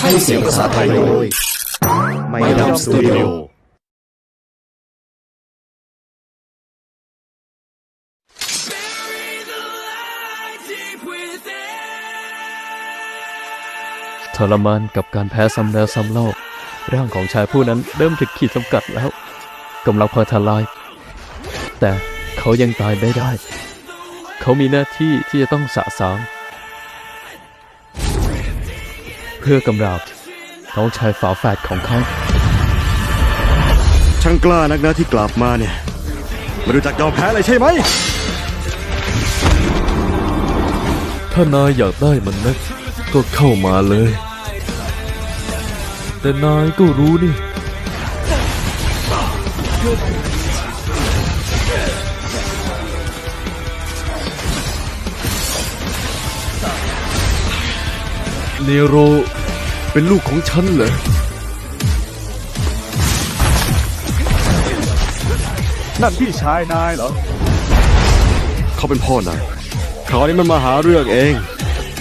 ให้เสียงภาษาไทยโดยไม่ดำสตูดิโอทรมานกับการแพ้ซ้ำแล้วซ้ำเล่า ร่างของชายผู้นั้นเริ่มถึงขีดจำกัดแล้วกำลังพอทลาย แต่เขายังตายไม่ได้ เขามีหน้าที่ที่จะต้องสะสาง พื่อกำราบน้องชายฝาแฝดของเขาช่างกล้านักนะที่กลับมาเนี่ยไม่รู้จักยอมแพ้เลยใช่ไหม ถ้านายอยากได้มันนะก็เข้ามาเลย แต่นายก็รู้นี่ เนโร เป็นลูกของฉันเหรอ นั่นพี่ชายนายเหรอ เขาเป็นพ่อนายคราวนี้มันมาหาเรื่องเอง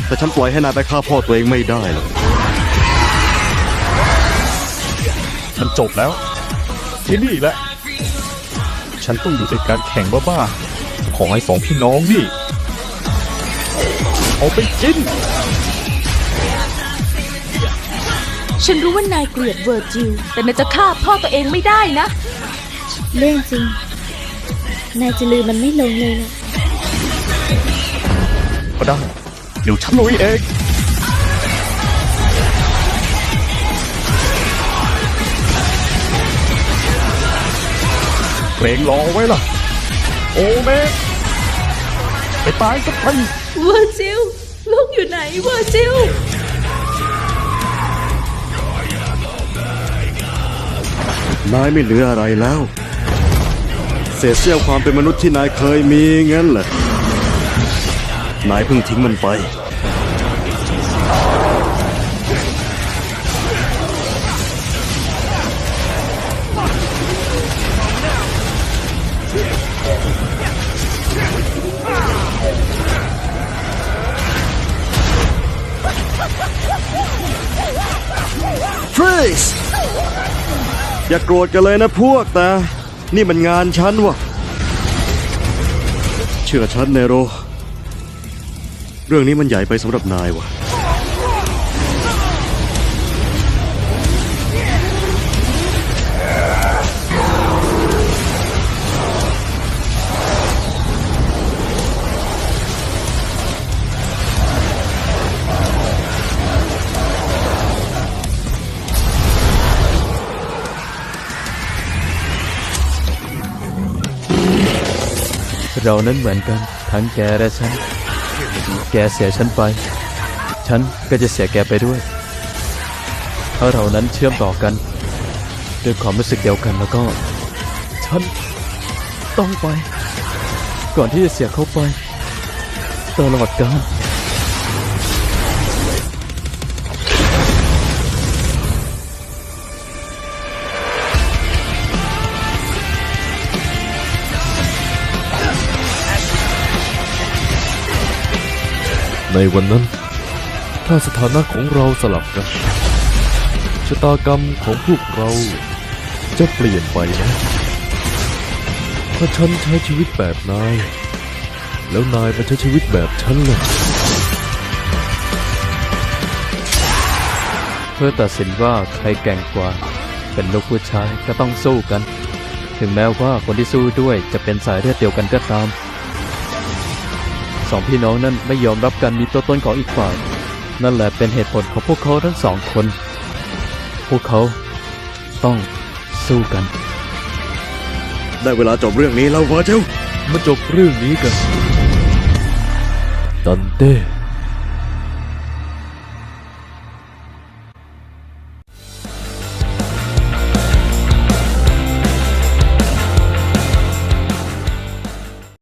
แต่ฉันปล่อยให้นายไปฆ่าพ่อตัวเองไม่ได้หรอกมันจบแล้ว ที่นี่แหละ ฉันต้องอยู่ในการแข่งบ้าๆ ของไอ้สองพี่น้องนี่ เอาไปกิน ฉันรู้ว่านายเกลียดเวอร์จิล แต่นายจะฆ่าพ่อตัวเองไม่ได้นะ เรื่องจริง นายจะลืมมันไม่ลงเลยนะก็ได้ เดี๋ยวฉันลุยเองเกรงรอไว้ล่ะ โอเมนไปตายสักทีเวอร์จิล ลูกอยู่ไหนเวอร์จิล นายไม่เหลืออะไรแล้ว เศษเสี้ยวความเป็นมนุษย์ที่นายเคยมีงั้นเหรอนายเพิ่งทิ้งมันไปทริส อย่าโกรธกันเลยนะพวกแต่ นี่มันงานฉันวะเชื่อฉันเนโร เรื่องนี้มันใหญ่ไปสำหรับนายวะ เรานั้นเหมือนกัน ทั้งแกและฉัน แกเสียฉันไป ฉันก็จะเสียแกไปด้วยถ้าเรานั้นเชื่อมต่อกัน ด้วยความรู้สึกเดียวกันแล้วก็ ฉัน ต้องไป ก่อนที่จะเสียเขาไป ตลอดกาล ในวันนั้น ถ้าสถานะของเราสลับกันชะตากรรมของพวกเราจะเปลี่ยนไปนะ ถ้าฉันใช้ชีวิตแบบนาย แล้วนายมาใช้ชีวิตแบบฉันเลยเพื่อตัดสินว่าใครแกร่งกว่า เป็นลูกผู้ชายก็ต้องสู้กัน ถึงแม้ว่าคนที่สู้ด้วยจะเป็นสายเลือดเดียวกันก็ตาม สองพี่น้องนั้นไม่ยอมรับการมีตัวตนของอีกฝ่าย นั่นแหละเป็นเหตุผลของพวกเขาทั้งสองคน พวกเขาต้องสู้กัน ได้เวลาจบเรื่องนี้แล้วเวอร์เจลมาจบเรื่องนี้กันตันเต้